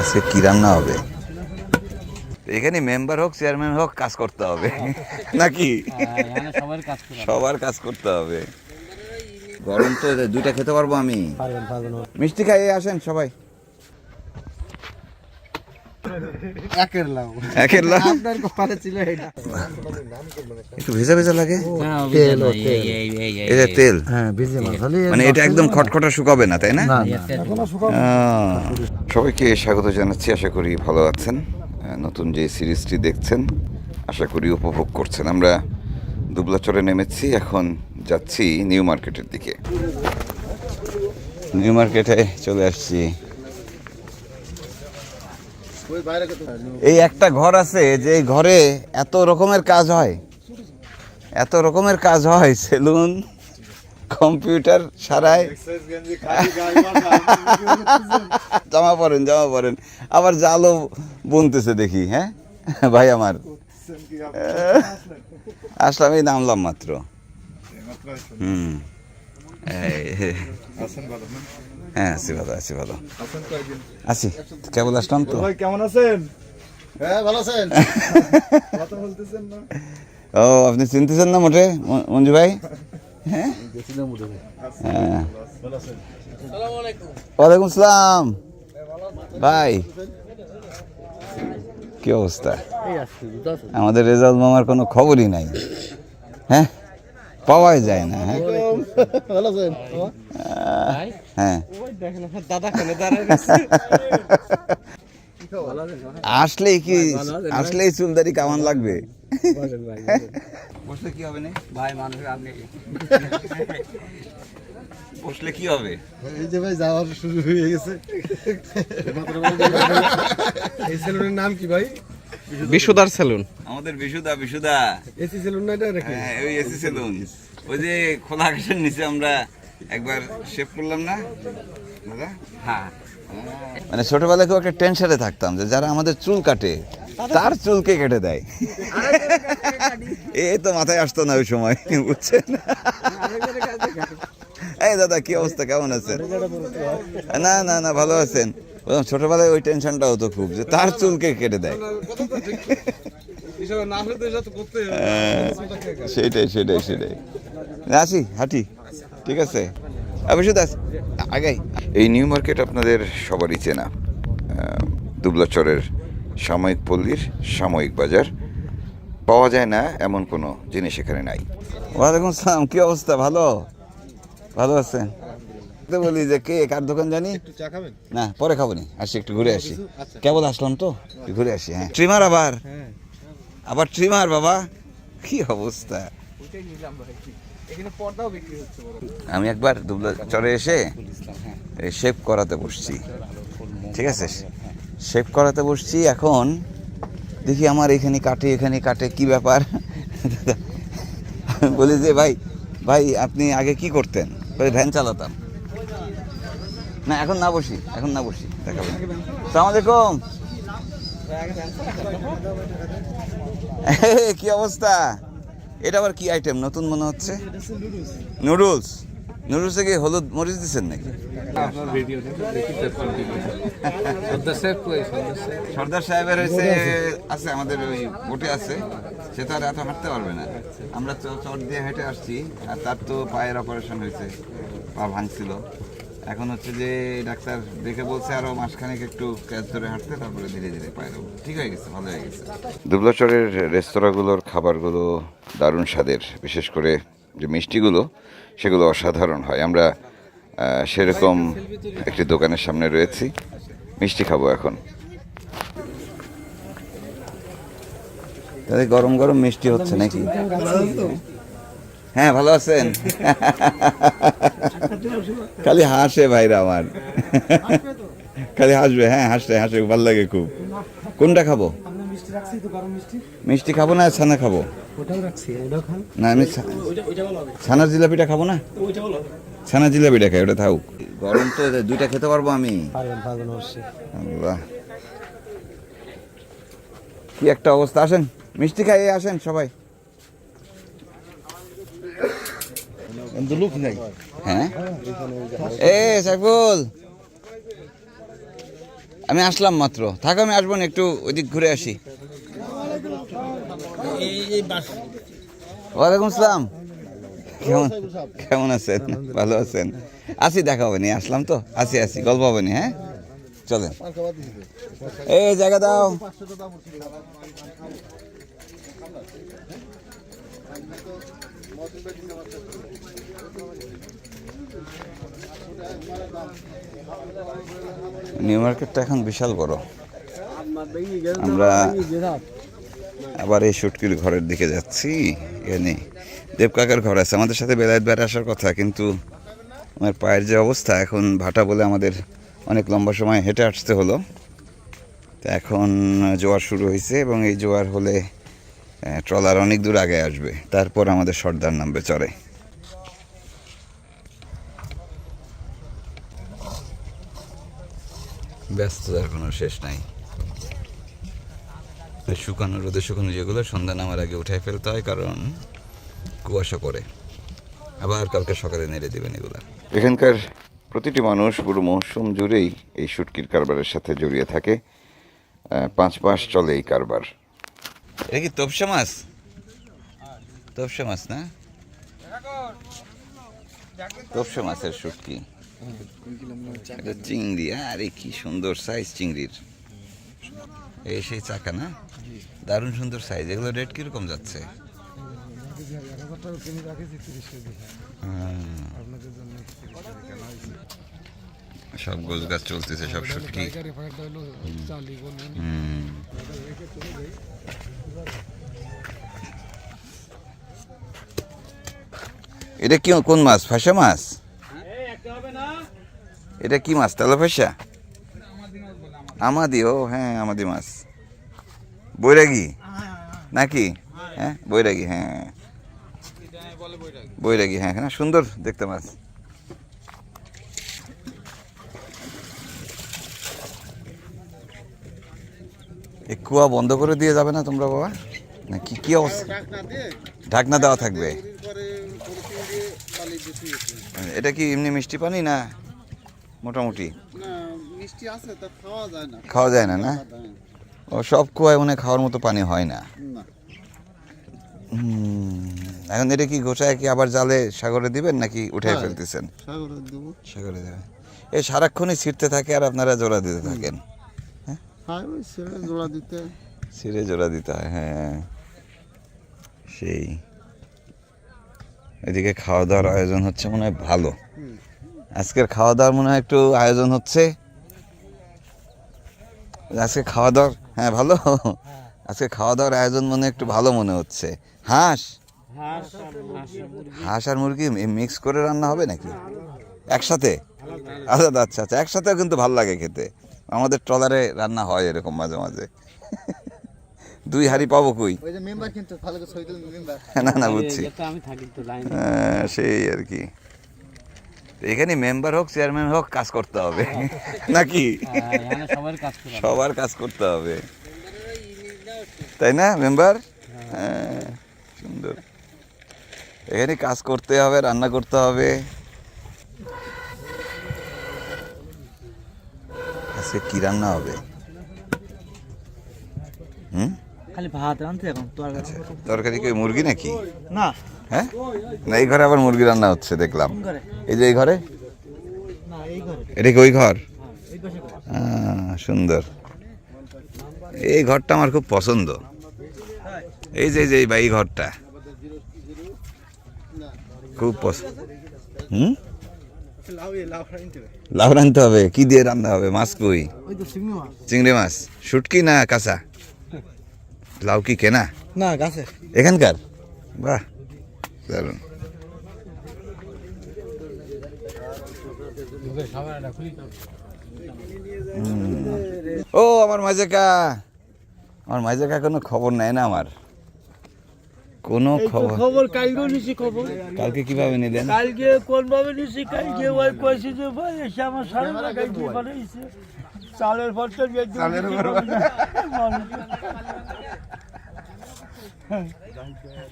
আজকে কি রান্না হবে? এখানে মেম্বার হোক চেয়ারম্যান হোক, কাজ করতে হবে। নাকি? সবার কাজ করতে হবে। গরম তো, দুইটা খেতে পারব আমি। মিষ্টি খাইয়ে আসেন সবাই। একের লাউ। একের লাউ? আপনার কপালে ছিল এটা। একটু ভেজা ভেজা লাগে? তেল এই যে তেল? হ্যাঁ ভিজে মাছ মানে এটা একদম খটখটা শুকাবে না তাই না? সবাইকে স্বাগত জানাচ্ছি আশা করি ভালো আছেন। নতুন যে সিরিজটি দেখছেন আশা করি উপভোগ করছেন। আমরা দুবলাচরে নেমেছি এখন যাচ্ছি নিউ মার্কেটের দিকে। নিউ মার্কেটে চলে আসছি। এই একটা ঘর আছে যে ঘরে এত রকমের কাজ হয়। এত রকমের কাজ হয়, সেলুন, কম্পিউটার সারায় জামা পরেন জামা পরেন। আবার জালও বুনতেছে দেখি হ্যাঁ? ভাই আমার। আসলাম, এই নামলাম মাত্র। হুম। হ্যাঁ আছি ভালো আছি ভালো আছি কেবল আসলাম তো। ভাই কেমন আছেন? হ্যাঁ ভালো আছেন? কথা বলতেছেন না। ও আপনি চিনতেছেন না মোটে মঞ্জু ভাই? হ্যাঁ? হ্যাঁ। ওয়ালাইকুম সালাম। ভাই কি অবস্থা? আমাদের রেজাল্ট মামার কোনো খবরই নাই। হ্যাঁ? পাওয়াই যায় না হ্যাঁ? ভালো আছেন? হ্যাঁ। দাদা কেন দাঁড়ায় আসলেই কি চুলদারি কামান লাগবে? বসলে কি হবে না? ভাই মানুষ আপনি বসলে কি হবে? এই যে ভাই যাওয়ার শুরু হয়ে গেছে। এই সেলুনের নাম কি ভাই? বিশুদার সেলুন। আমাদের বিশুদা বিশুদা। এসি সেলুন না এটা নাকি? হ্যাঁ ওই এসি সেলুন। ওই যে খোলা আকাশের নিচে আমরা একবার শেভ করলাম না? দাদা? হ্যাঁ। মানে ছোটবেলায় খুব একটা টেনশনে থাকতাম যে যারা আমাদের চুল কাটে তার চুলকে কেটে দেয়। এই তো মাথায় আসতো না ওই সময় বুঝছেন? এই দাদা কি অবস্থা? কেমন আছেন? না না না ভালো আছেন। বললাম, ছোটবেলায় ওই টেনশনটা হতো খুব যে তার চুলকে কেটে দেয়। হ্যাঁ, সেটাই সেটাই সেটাই। আসি হাঁটি। ঠিক আছে? অবশ্যই দাস আগে এই নিউ মার্কেট আপনাদের সবারই চেনা। দুবলাচরের সাময়িক পল্লীর সাময়িক বাজার। পাওয়া যায় না এমন কোনো জিনিস এখানে নাই। ওয়ালাইকুম সালাম কী অবস্থা? ভালো? ভালো আছেন? তো বলি যে কে কার দোকান জানি? একটু চা খাবেন? না পরে খাব নি আসি একটু ঘুরে আসি। কেবল আসলাম তো? একটু ঘুরে আসি হ্যাঁ। ট্রিমার আবার? হ্যাঁ। আবার ট্রিমার বাবা? কি অবস্থা? আমি একবার দুবলা চরে এসে শেভ করাতে বসছি। ঠিক আছে? শেভ করাতে বসছি এখন। দেখি আমার এখানে কাটে এখানে কাটে কি ব্যাপার? আমি বলি যে ভাই ভাই আপনি আগে কি করতেন? বলে ভ্যান চালাতাম। না এখন না বসি এখন না বসি দেখাবেন সালাম আলাইকুম। কি অবস্থা? এটা আবার কি আইটেম নতুন মনে হচ্ছে? নুডলস নুডলসে কি হলুদ মরিচ দিচ্ছেন নাকি? সর্দার সাহেবের হয়েছে আছে আমাদের ওই বোটে আছে। সে তো আর এত হাঁটতে পারবে না। আমরা চট দিয়ে হেঁটে আসছি আর তার তো পায়ের অপারেশন হয়েছে পা ভাঙছিল। এখন হচ্ছে যে ডাক্তার দেখে বলছে আরও মাসখানেক একটু ক্যাচ ধরে হাঁটতে তারপরে ধীরে ধীরে পায়ের ঠিক হয়ে গেছে ভালো হয়ে গেছে। দুবলাচরের রেস্তোরাঁগুলোর খাবারগুলো দারুণ স্বাদের বিশেষ করে যে মিষ্টিগুলো সেগুলো অসাধারণ হয়। আমরা সেরকম একটি দোকানের সামনে রয়েছি। মিষ্টি খাব এখন। তাহলে গরম গরম মিষ্টি হচ্ছে নাকি? হ্যাঁ ভালো আছেন? খালি হাসে ভাইরা আমার। খালি হাসবে হ্যাঁ হাসে হাসে, ভালো লাগে খুব। কোনটা খাব? মিষ্টি খাব না ছানা খাব? না, আমি ছা- ছানার জিলাপিটা খাব না? ছানা জিলাপিটা খাই, ওটা থাকুক। গরম তো, দুইটা খেতে পারব আমি। কি একটা অবস্থা, আসেন। মিষ্টি খাইয়ে আসেন সবাই। হ্যাঁ? এ আমি আসলাম মাত্র। থাকো, আমি আসব না, একটু ওইদিক ঘুরে আসি। ওয়ালাইকুম আসসালাম। কেমন কেমন আছেন? ভালো আছেন? আসি, দেখা হবে নি, আসলাম তো। আসি আসি, গল্প হবে হ্যাঁ? চলেন। এই জায়গা দাও। নিউ মার্কেটটা এখন বিশাল বড়। আমরা আবার এই শুটকির ঘরের দিকে যাচ্ছি। এখানে দেবকাকার ঘর আছে। আমাদের সাথে বেলায়েত বেড়ে আসার কথা কিন্তু আমার পায়ের যে অবস্থা এখন ভাটা বলে আমাদের অনেক লম্বা সময় হেঁটে আসতে হলো। তো এখন জোয়ার শুরু হয়েছে এবং এই জোয়ার হলে ট্রলার অনেক দূর আগে আসবে। তারপর আমাদের সর্দার নামবে চড়ে ব্যস্ততার কোনো শেষ নাই। শুকানো রোদে শুকানো যেগুলো সন্ধ্যা নামার আগে উঠাই ফেলতে হয়, কারণ কুয়াশা করে আবার কালকে সকালে নেড়ে দেবেন এগুলো। এখানকার প্রতিটি মানুষ পুরো মৌসুম জুড়েই এই শুটকির কারবারের সাথে জড়িয়ে থাকে। পাঁচ মাস চলে এই কারবার। এটা কি তপসা মাছ? তপসা মাছ না? তপসা মাছের শুটকি। এটা চিংড়ি, আরে কি সুন্দর সাইজ চিংড়ির। এই সেই চাকা না? দারুণ সুন্দর সাইজ এগুলো রেট কীরকম যাচ্ছে? সব গোছ গাছ চলতেছে, সব হুম। এটা কি কোন মাছ? ফাঁসা মাছ? এটা কি মাছ? তেলা ফাঁসা আমাদি ও হ্যাঁ আমাদি মাছ। বৈরাগী? নাকি? হ্যাঁ বৈরাগী হ্যাঁ। বৈরাগী হ্যাঁ হ্যাঁ সুন্দর দেখতে মাছ। কুয়া বন্ধ করে দিয়ে যাবে না তোমরা বাবা? না কি কি অবস্থা? ঢাকনা দেওয়া থাকবে। এটা কি এমনি মিষ্টি পানি না মোটামুটি? খাওয়া যায় না না? ও সব কুয়ায় মনে খাওয়ার মতো পানি হয় না। এখন এটা কি গোটায় কি আবার জালে সাগরে দিবেন নাকি উঠে। ফেলতেছেন? সাগরে দেবো। সাগরে দেবেন। এই সারাক্ষণই ছিটতে থাকে আর আপনারা জোড়া দিতে থাকেন। হ্যাঁ ওই ছেড়ে জোড়া দিতে। ছিঁড়ে জোড়া দিতে হয় হ্যাঁ। সেই। এদিকে খাওয়া দাওয়ার আয়োজন হচ্ছে মনে হয় ভালো। আজকের খাওয়া দাওয়ার মনে হয় একটু আয়োজন হচ্ছে। আজকে খাওয়া দাওয়ার হ্যাঁ ভালো? আজকে খাওয়া দাওয়ার আয়োজন মনে হয় একটু ভালো মনে হচ্ছে। হাঁস? হাঁস আর মুরগি। মিক্স করে রান্না হবে নাকি? একসাথে? আলাদা আচ্ছা আচ্ছা একসাথেও কিন্তু ভালো লাগে খেতে। আমাদের ট্রলারে রান্না হয় এরকম মাঝে মাঝে। দুই হাড়ি পাবো কই? ওই যে মেম্বার কিন্তু ভালো করে সইতে মেম্বার। না না বুঝছি। আমি থাকি তো লাইন। হ্যাঁ, সেই আর কি। এখানে মেম্বার হোক চেয়ারম্যান হোক কাজ করতে হবে। নাকি? সবার কাজ সবার কাজ করতে হবে। তাই না মেম্বার? হ্যাঁ সুন্দর। এখানে কাজ করতে হবে রান্না করতে হবে। আজকে কি রান্না হবে? হুম? খালি ভাত আনতে এখন তো তরকারি কি মুরগি নাকি? না। হ্যাঁ? না এই ঘরে আবার মুরগি রান্না হচ্ছে দেখলাম। এই যে এই ঘরে? এটা কি ওই ঘর? আহ, সুন্দর। এই ঘরটা আমার খুব পছন্দ। এই যে এই যে এই বা এই ঘরটা। খুব পছন্দ হুম? লাউ রানতে হবে। কি দিয়ে রান্না হবে? মাছ কই? চিংড়ি মাছ। শুটকি না কাঁচা? লাউ কি কেনা? না গাছে। এখানকার? বাহ দারুণ। ও আমার মাঝেকা আমার মাঝেকা কোনো খবর নেয় না আমার। কোনো খবর? খবর কালকেও নিছি খবর। কালকে কীভাবে নিলেন? কালকে কোন ভাবে নিছি? কালকে ওই কইছে যে ভাই এসে আমার দিয়ে বানাইছে? চালের ফটকের চালের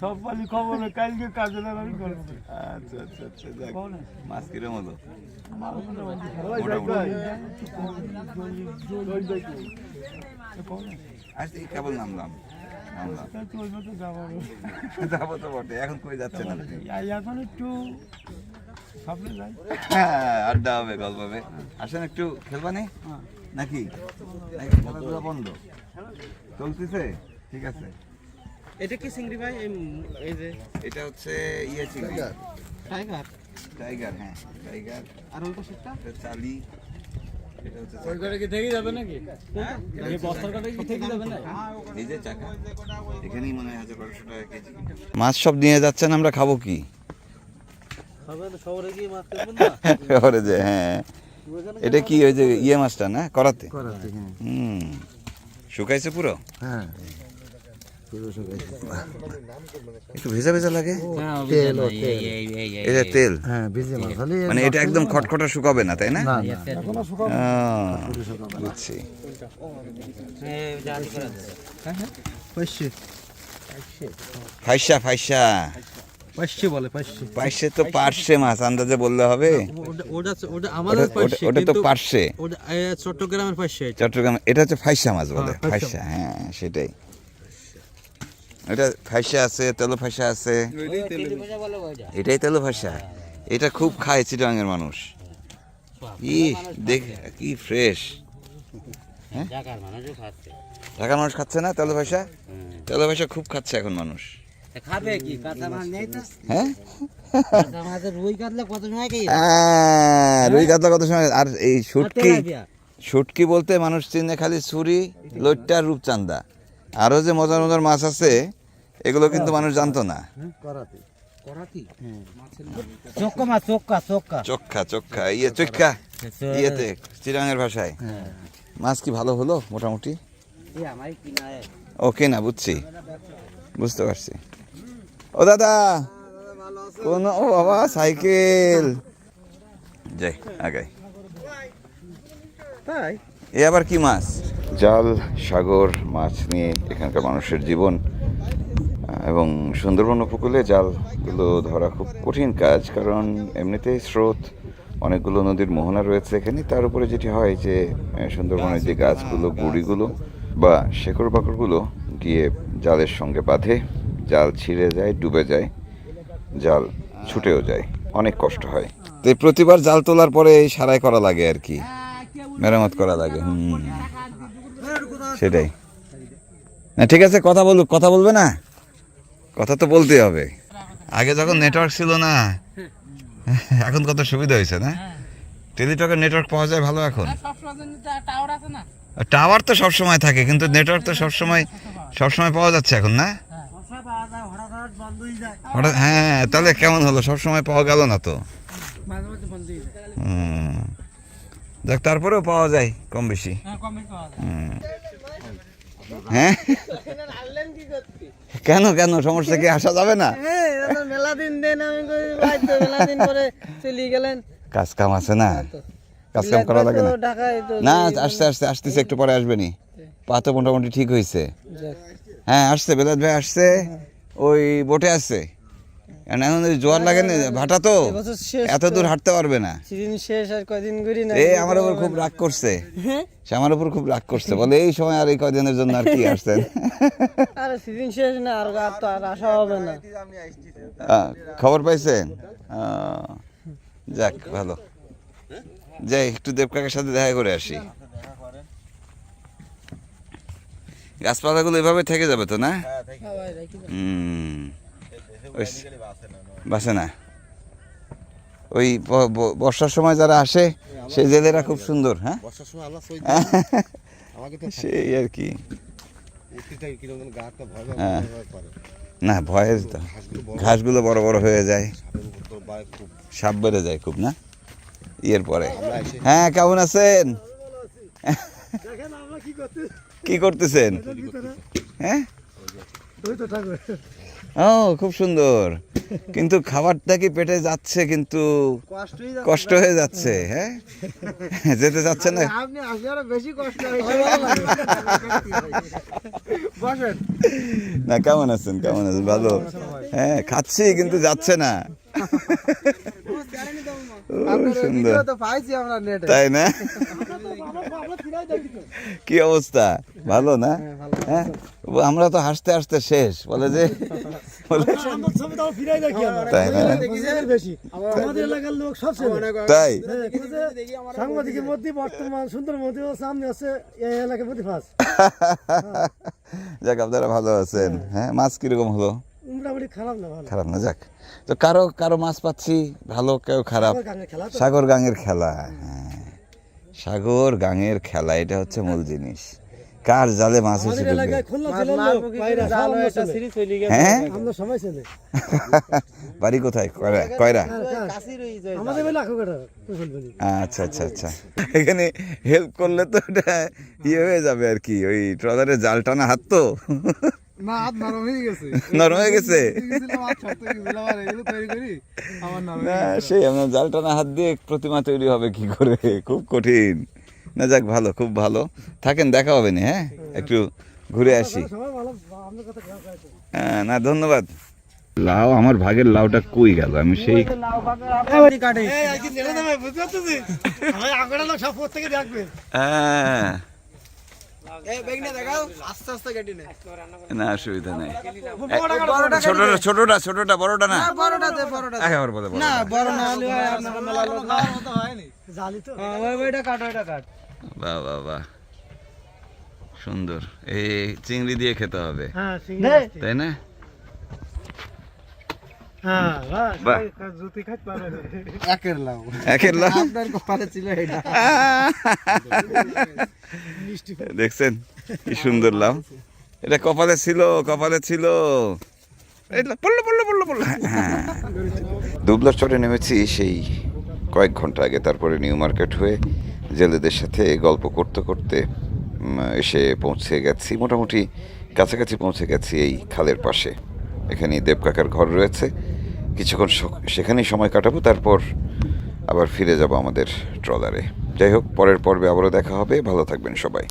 সব পালি খবর কালকে কাজে লাগাবি করব। আচ্ছা আচ্ছা আচ্ছা যাক। মাছ আছে? আজকে এই কেবল নামলাম। যাব তো। বটে এখন কই যাচ্ছেন আপনি? এখন একটু হ্যাঁ, আড্ডা হবে গল্প হবে। আসেন একটু খেলবা নেই হ্যাঁ। নাকি? নাকি খেলাধুলা বন্ধ। চলতেছে? ঠিক আছে। এটা কি চিংড়ি ভাই? এই- যে। এটা হচ্ছে ইয়ে চিংড়ি। টাইগার। টাইগার হ্যাঁ টাইগার। আর ওই পাশেরটা? চালি। ওই ঘরে কি থেকে যাবে নাকি? এই বস্তার কাটা কি থেকে যাবে না এই চাকা। এখানেই মনে হয় হাজার বারোশো টাকা কেজি। মাছ সব নিয়ে যাচ্ছেন আমরা খাব কি? শহরে গিয়ে মাছ করবেন না? শহরে যে হ্যাঁ। এটা কি ওই যে ইয়ে মাছটা না করাতে? করাতে হ্যাঁ। হুম। শুকাইছে পুরো? হ্যাঁ। একটু ভেজা ভেজা লাগে? তেল এটা তেল? হ্যাঁ ভিজে মাছ। মানে এটা একদম খটখটা শুকাবে না তাই না? না না আহ, বুঝছি। ফাইসা ফাইসা। পাইছে বলে পাইছে পাইসে তো পার্শে মাছ আন্দাজে বললে হবে। ওটা আমাদের তো পার্শে। ওটা চট্টগ্রামের চট্টগ্রাম এটা হচ্ছে ফাইসা মাছ বলে হ্যাঁ। ফাইসা হ্যাঁ সেটাই। এটা ফাইসা আছে তেলো ফাইসা আছে। এটাই তেলো ফাইসা। এটা খুব খায় চিটাঙ্গের মানুষ। কি দেখ কি ফ্রেশ ঢাকার মানুষ খাচ্ছে না তেলো ভাষা তেলো ভাষা খুব খাচ্ছে এখন মানুষ। খাবে কি? কাঁচা মাছ নেই তো? হ্যাঁ? রুই কাটলে কত সময় রুই কাতলা কত সময়? আর এই শুটকি শুটকি বলতে মানুষ চিনে খালি ছুরি লইট্টা রূপচান্দা আরও যে মজার মজার মাছ আছে এগুলো কিন্তু মানুষ জানতো না। চক্কা চোখা চোখা ইয়ে চোখা ইয়েতে চিরাঙের ভাষায়। মাছ কি ভালো হলো মোটামুটি? ওকে না বুঝছি। বুঝতে পারছি। ও দাদা কোন ও বাবা সাইকেল। যাই আগাই। তাই? এ আবার কি মাছ? জাল সাগর মাছ নিয়ে এখানকার মানুষের জীবন এবং সুন্দরবন উপকূলে জালগুলো ধরা খুব কঠিন কাজ, কারণ এমনিতেই স্রোত, অনেকগুলো নদীর মোহনা রয়েছে এখানে। তার উপরে যেটি হয় যে সুন্দরবনের যে গাছগুলো, গুড়িগুলো বা শেকড় বাকড়গুলো গিয়ে জালের সঙ্গে বাঁধে, জাল ছিঁড়ে যায়, ডুবে যায়, জাল ছুটেও যায়। অনেক কষ্ট হয়। তো প্রতিবার জাল তোলার পরে এই সারাই করা লাগে আর কি। মেরামত করা লাগে, হুম। সেটাই। না ঠিক আছে কথা বলুক কথা বলবে না? কথা তো বলতেই হবে। আগে যখন নেটওয়ার্ক ছিল না এখন কত সুবিধা হয়েছে না? টেলিটকের নেটওয়ার্ক পাওয়া যায় ভালো এখন। টাওয়ার তো সব সময় থাকে কিন্তু নেটওয়ার্ক তো সব সময় সব সময় পাওয়া যাচ্ছে এখন না? হঠাৎ হ্যাঁ তাহলে কেমন হলো? সব সময় পাওয়া গেল না তো? হয়ে। যাক তারপরেও পাওয়া যায় কম বেশি। হ্যাঁ। হ্যাঁ কেন কেন? সমস্যা কি? আসা যাবে না? মেলা দিন দেন আমি কই ভাই তো মেলা দিন পরে চলে গেলেন। কাজ কাম আছে না? কাজ কাম করা লাগে না? না আসতে আসতে আসতেছে একটু পরে আসবেনি। পা তো মোটামুটি ঠিক হয়েছে। হ্যাঁ আসছে বেলাদ ভাই আসছে। ওই বোটে আসছে এখন জোয়ার লাগে না ভাটা তো। এত দূর হাঁটতে পারবে না। সিজন শেষ আর কয়দিন ঘুরি না এ আমার উপর খুব রাগ করছে। সে আমার উপর খুব রাগ করছে। বলে এই সময় আর এই কদিনের জন্য আর কি আসছেন? আরে সিজন শেষ না আর আর তো আর আসা হবে না। খবর পাইছেন? আহ, যাক ভালো। যাই একটু দেবকাকের সাথে দেখা করে আসি। গাছপালাগুলো এভাবে থেকে যাবে তো না? হুম। ওই বাসে না। ওই বর্ষার সময় যারা আসে সে জেলেরা খুব সুন্দর হ্যাঁ? বর্ষার সময় আল্লাহ সই আমাকে তো সেই আর কি। হ্যাঁ। না ভয়ের তো। ঘাসগুলো বড় বড় হয়ে যায়। সাপ বেড়ে যায় খুব না? ইয়ের পরে। হ্যাঁ কেমন আছেন? কি করতেছেন? হ্যাঁ? ও খুব সুন্দর। কিন্তু খাবারটা কি পেটে যাচ্ছে কিন্তু কষ্ট হয়ে যাচ্ছে হ্যাঁ? যেতে যাচ্ছে না? না কেমন আছেন? কেমন আছেন? ভালো? হ্যাঁ খাচ্ছি কিন্তু যাচ্ছে না। সুন্দর। ভিডিও তো পাইছি আমরা তাই না? কি অবস্থা? ভালো না? হ্যাঁ আমরা তো হাসতে হাসতে শেষ। বলে যে তাই না? তাই। হ্যাঁ, সাংবাদিকের মধ্যে বর্তমান সুন্দর মধ্যে সামনে আছে এই এলাকার মধ্যে ফার্স্ট যাক আপনারা ভালো আছেন। হ্যাঁ মাছ কীরকম হলো? মোটামুটি খারাপ না ভালো। খারাপ না যাক। তো কারও কারও মাছ পাচ্ছি ভালো কেউ খারাপ। সাগর গাঙের খেলা হ্যাঁ। সাগর গাঙের খেলা এটা হচ্ছে মূল জিনিস। কার জালে মাছ সব হয়ে বাড়ি কোথায়? কয়রা? কয়রা? কাশি রই যায় আমাদের বেলা আখো কাটা কুশল বলি। আচ্ছা আচ্ছা আচ্ছা। এখানে হেল্প করলে তো এটা ইয়ে হয়ে যাবে আর কি ওই ট্রলারে জাল টানা হাত তো। না হাত নরম হয়ে গেছে। নরম হয়ে না সেই আমরা জাল টানা হাত দিয়ে প্রতিমা তৈরি হবে কি করে? খুব কঠিন। না যাক ভালো খুব ভালো। থাকেন দেখা হবে না হ্যাঁ? একটু ঘুরে আসি। আপনার হ্যাঁ, না ধন্যবাদ। লাউ আমার ভাগের লাউটা কই গেল? আমি সেই হ্যাঁ, এই বেগনে দেখাও আস্তে আস্তে কেটে নে। না অসুবিধা নেই। ছোটটা ছোটটা ছোটটা বড়টা না। বড়টা দে বড়টা দে। একেবারে বলে বড় না বড় না হলে আপনারা মেলা লোক না। জালি তো। ওই ওইটা কাট ওইটা কাট। বাহ বাহ বাহ সুন্দর। এই চিংড়ি দিয়ে খেতে হবে। হ্যাঁ তাই না হ্যাঁ বাস বাহ। জুতি খাইতে পারবে না। একের লাউ একের লাউ আপনার কপালে ছিল এটা দেখছেন কি সুন্দর লাউ? এটা কপালে ছিল কপালে ছিল। এই লা- পড়ল পড়ল পড়ল পড়ল। হ্যাঁ। দুবলার চরে নেমেছি সেই কয়েক ঘণ্টা আগে তারপরে নিউ মার্কেট হয়ে জেলেদের সাথে গল্প করতে করতে এসে পৌঁছে গেছি। মোটামুটি কাছাকাছি পৌঁছে গেছি এই খালের পাশে। এখানে দেবকাকার ঘর রয়েছে। কিছুক্ষণ সেখানেই সময় কাটাবো, তারপর আবার ফিরে যাব আমাদের ট্রলারে। যাই হোক, পরের পর্বে আবারও দেখা হবে। ভালো থাকবেন সবাই।